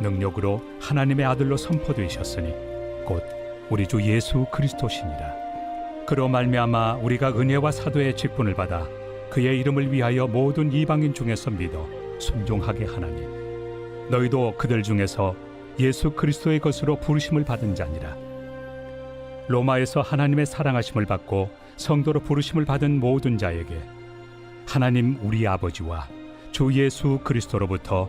능력으로 하나님의 아들로 선포되셨으니 곧 우리 주 예수 그리스도시니라. 그로 말미암아 우리가 은혜와 사도의 직분을 받아 그의 이름을 위하여 모든 이방인 중에서 믿어 순종하게 하나니 너희도 그들 중에서 예수 그리스도의 것으로 부르심을 받은 자니라. 로마에서 하나님의 사랑하심을 받고 성도로 부르심을 받은 모든 자에게 하나님 우리 아버지와 주 예수 그리스도로부터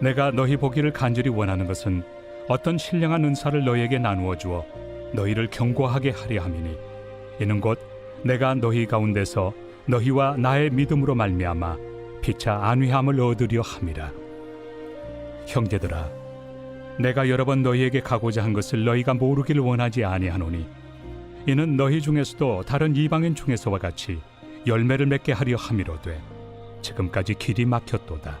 내가 너희 보기를 간절히 원하는 것은 어떤 신령한 은사를 너희에게 나누어 주어 너희를 경고하게 하려 함이니 이는 곧 내가 너희 가운데서 너희와 나의 믿음으로 말미암아 피차 안위함을 얻으려 함이라. 형제들아, 내가 여러 번 너희에게 가고자 한 것을 너희가 모르기를 원하지 아니하노니 이는 너희 중에서도 다른 이방인 중에서와 같이 열매를 맺게 하려 함이로되 지금까지 길이 막혔도다.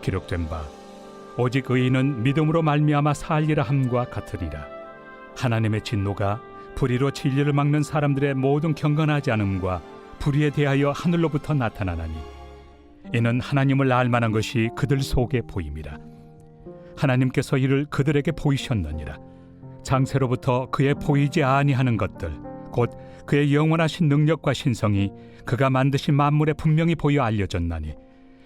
기록된 바 오직 의인은 믿음으로 말미암아 살리라 함과 같으리라. 하나님의 진노가 불의로 진리를 막는 사람들의 모든 경건하지 않음과 불의에 대하여 하늘로부터 나타나나니 이는 하나님을 알 만한 것이 그들 속에 보임이라. 하나님께서 이를 그들에게 보이셨느니라. 장세로부터 그의 보이지 아니하는 것들 곧 그의 영원하신 능력과 신성이 그가 만드신 만물에 분명히 보여 알려졌나니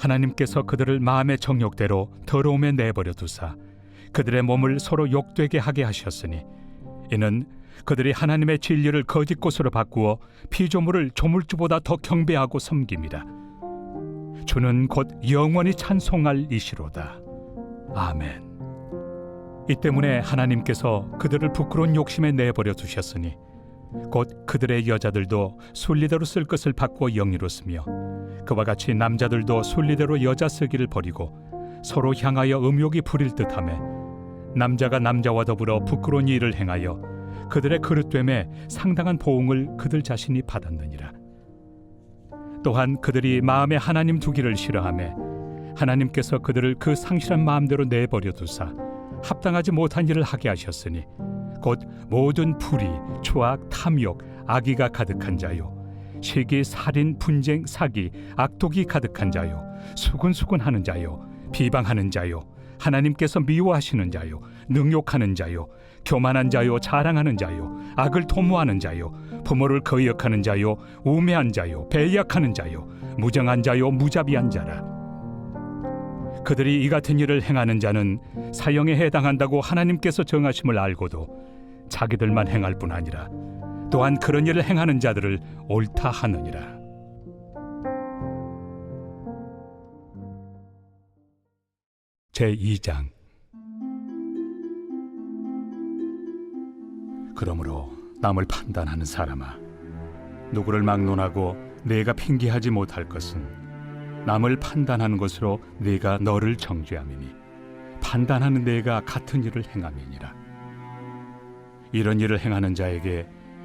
하나님께서 그들을 마음의 정욕대로 더러움에 내버려 두사 그들의 몸을 서로 욕되게 하게 하셨으니 이는 그들이 하나님의 진리를 거짓 곳으로 바꾸어 피조물을 조물주보다 더 경배하고 섬깁니다. 주는 곧 영원히 찬송할 이시로다. 아멘. 이 때문에 하나님께서 그들을 부끄러운 욕심에 내버려 두셨으니 곧 그들의 여자들도 순리대로 쓸 것을 바꾸어 영리로 쓰며 그와 같이 남자들도 순리대로 여자 쓰기를 버리고 서로 향하여 음욕이 부릴 듯하며 남자가 남자와 더불어 부끄러운 일을 행하여 그들의 그릇됨에 상당한 보응을 그들 자신이 받았느니라. 또한 그들이 마음에 하나님 두기를 싫어하며 하나님께서 그들을 그 상실한 마음대로 내버려 두사 합당하지 못한 일을 하게 하셨으니 곧 모든 불의, 추악, 탐욕, 악의가 가득한 자요 시기, 살인, 분쟁, 사기, 악독이 가득한 자요. 수군수군하는 자요. 비방하는 자요. 하나님께서 미워하시는 자요. 능욕하는 자요. 교만한 자요. 자랑하는 자요. 악을 도모하는 자요. 부모를 거역하는 자요. 우매한 자요. 배약하는 자요. 무정한 자요. 무자비한 자라. 그들이 이 같은 일을 행하는 자는 사형에 해당한다고 하나님께서 정하심을 알고도 자기들만 행할 뿐 아니라 또한 그런 일을 행하는 자들을 옳다 하느니라. 제 2장 그러므로 남을 판단하는 사람아 누구를 막론하고 내가 핑계하지 못할 것은 남을 판단하는 것으로 내가 너를 정죄함이니 판단하는 내가 같은 일을 행함이니라 이런 일을 행하는 자에게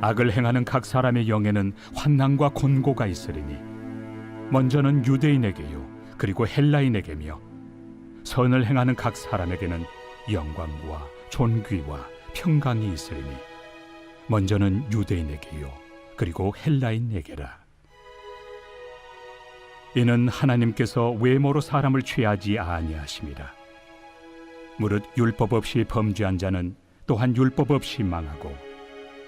악을 행하는 각 사람의 영에는 환난과 곤고가 있으리니 먼저는 유대인에게요 그리고 헬라인에게며 선을 행하는 각 사람에게는 영광과 존귀와 평강이 있으리니 먼저는 유대인에게요 그리고 헬라인에게라. 이는 하나님께서 외모로 사람을 취하지 아니하심이라 무릇 율법 없이 범죄한 자는 또한 율법 없이 망하고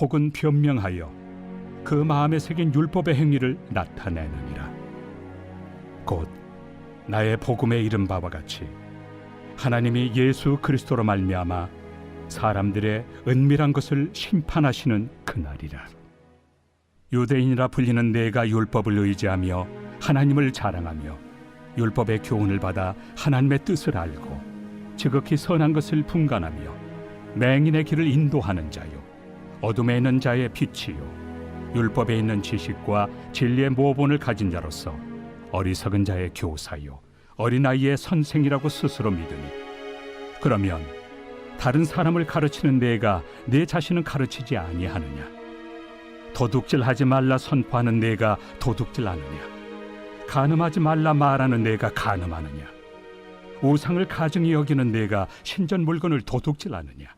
혹은 변명하여 그 마음에 새긴 율법의 행위를 나타내느니라. 곧 나의 복음에 이른 바와 같이 하나님이 예수 그리스도로 말미암아 사람들의 은밀한 것을 심판하시는 그날이라. 유대인이라 불리는 내가 율법을 의지하며 하나님을 자랑하며 율법의 교훈을 받아 하나님의 뜻을 알고 지극히 선한 것을 분간하며 맹인의 길을 인도하는 자요 어둠에 있는 자의 빛이요 율법에 있는 지식과 진리의 모본을 가진 자로서 어리석은 자의 교사요 어린아이의 선생이라고 스스로 믿으니 그러면 다른 사람을 가르치는 내가 내 자신을 가르치지 아니하느냐? 도둑질하지 말라 선포하는 내가 도둑질하느냐? 간음하지 말라 말하는 내가 간음하느냐? 우상을 가증히 여기는 내가 신전 물건을 도둑질하느냐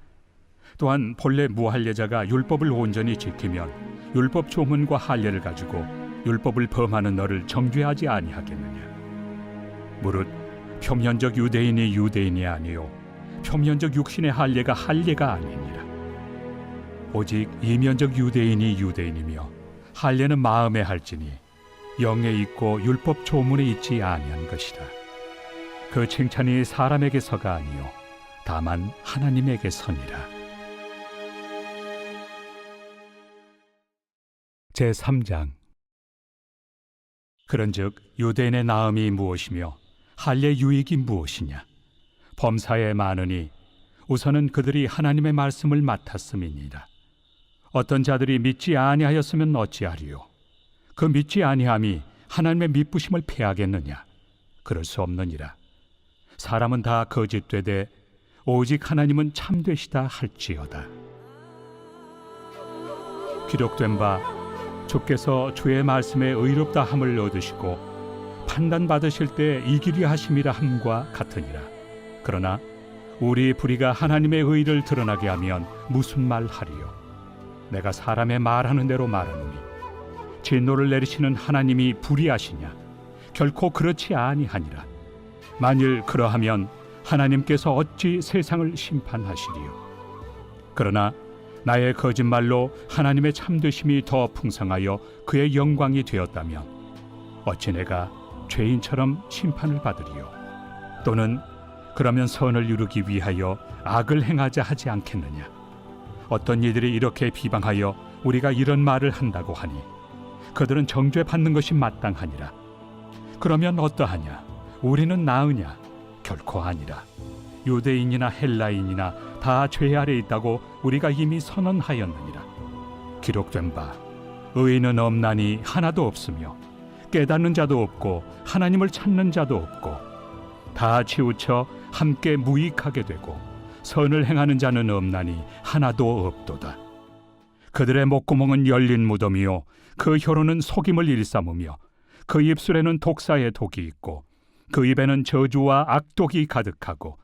또한 본래 무할례자가 율법을 온전히 지키면 율법 조문과 할례를 가지고 율법을 범하는 너를 정죄하지 아니하겠느냐? 무릇 표면적 유대인이 유대인이 아니요 표면적 육신의 할례가 할례가 아니니라. 오직 이면적 유대인이 유대인이며 할례는 마음에 할지니 영에 있고 율법 조문에 있지 아니한 것이라 그 칭찬이 사람에게서가 아니요 다만 하나님에게서니라 제 3장. 그런즉 유대인의 나음이 무엇이며 할례 유익이 무엇이냐? 범사에 많으니 우선은 그들이 하나님의 말씀을 맡았음이니라. 어떤 자들이 믿지 아니하였으면 어찌하리요? 그 믿지 아니함이 하나님의 믿부심을 패하겠느냐? 그럴 수 없느니라. 사람은 다 거짓되되 오직 하나님은 참되시다 할지어다. 기록된 바 주께서 주의 말씀에 의롭다 함을 얻으시고 판단 받으실 때 이기리 하심이라 함과 같으니라 그러나 우리 불의가 하나님의 의를 드러나게 하면 무슨 말 하리요 내가 사람의 말하는 대로 말하노니 진노를 내리시는 하나님이 불의하시냐 결코 그렇지 아니하니라. 만일 그러하면 하나님께서 어찌 세상을 심판하시리요? 그러나 나의 거짓말로 하나님의 참되심이 더 풍성하여 그의 영광이 되었다면 어찌 내가 죄인처럼 심판을 받으리요? 또는 그러면 선을 이루기 위하여 악을 행하자 하지 않겠느냐? 어떤 이들이 이렇게 비방하여 우리가 이런 말을 한다고 하니 그들은 정죄 받는 것이 마땅하니라. 그러면 어떠하냐? 우리는 나으냐? 결코 아니라. 유대인이나 헬라인이나 다 죄 아래 있다고 우리가 이미 선언하였느니라. 기록된 바 의인은 없나니 하나도 없으며 깨닫는 자도 없고 하나님을 찾는 자도 없고 다 치우쳐 함께 무익하게 되고 선을 행하는 자는 없나니 하나도 없도다. 그들의 목구멍은 열린 무덤이요 그 혀로는 속임을 일삼으며 그 입술에는 독사의 독이 있고 그 입에는 저주와 악독이 가득하고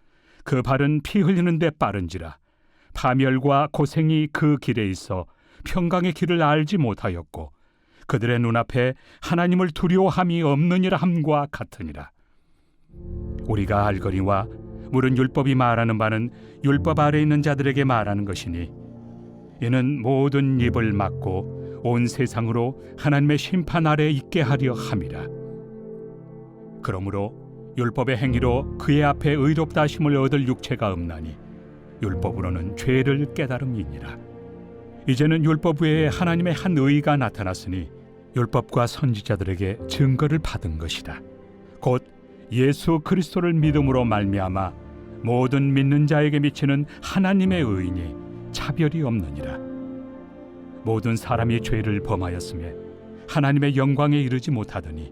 그 발은 피 흘리는 데 빠른지라 파멸과 고생이 그 길에 있어 평강의 길을 알지 못하였고 그들의 눈앞에 하나님을 두려워함이 없느니라 함과 같으니라 우리가 알거니와 물은 율법이 말하는 바는 율법 아래 있는 자들에게 말하는 것이니 이는 모든 입을 막고 온 세상으로 하나님의 심판 아래 있게 하려 함이라. 그러므로 율법의 행위로 그의 앞에 의롭다 하심을 얻을 육체가 없나니 율법으로는 죄를 깨달음이니라. 이제는 율법 외에 하나님의 한 의가 나타났으니 율법과 선지자들에게 증거를 받은 것이다. 곧 예수 그리스도를 믿음으로 말미암아 모든 믿는 자에게 미치는 하나님의 의인이 차별이 없느니라. 모든 사람이 죄를 범하였음에 하나님의 영광에 이르지 못하더니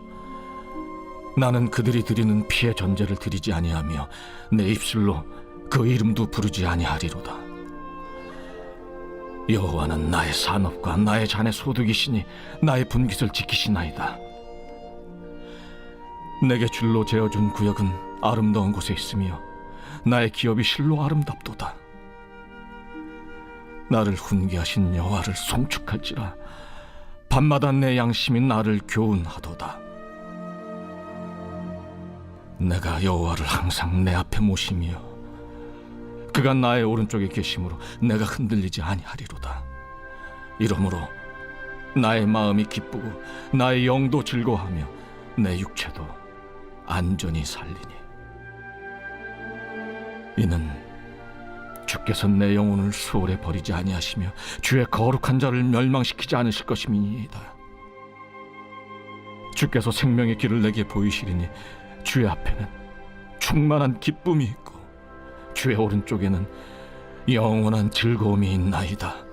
나는 그들이 드리는 피의 전제를 드리지 아니하며 내 입술로 그 이름도 부르지 아니하리로다. 여호와는 나의 산업과 나의 잔의 소득이시니 나의 분깃을 지키시나이다. 내게 줄로 재어준 구역은 아름다운 곳에 있으며 나의 기업이 실로 아름답도다. 나를 훈계하신 여호와를 송축할지라 밤마다 내 양심이 나를 교훈하도다. 내가 여호와를 항상 내 앞에 모시며 그가 나의 오른쪽에 계심으로 내가 흔들리지 아니하리로다. 이러므로 나의 마음이 기쁘고 나의 영도 즐거워하며 내 육체도 안전히 살리니 이는 주께서 내 영혼을 수월에 버리지 아니하시며 주의 거룩한 자를 멸망시키지 않으실 것임이니이다. 주께서 생명의 길을 내게 보이시리니 주의 앞에는 충만한 기쁨이 있고 주의 오른쪽에는 영원한 즐거움이 있나이다.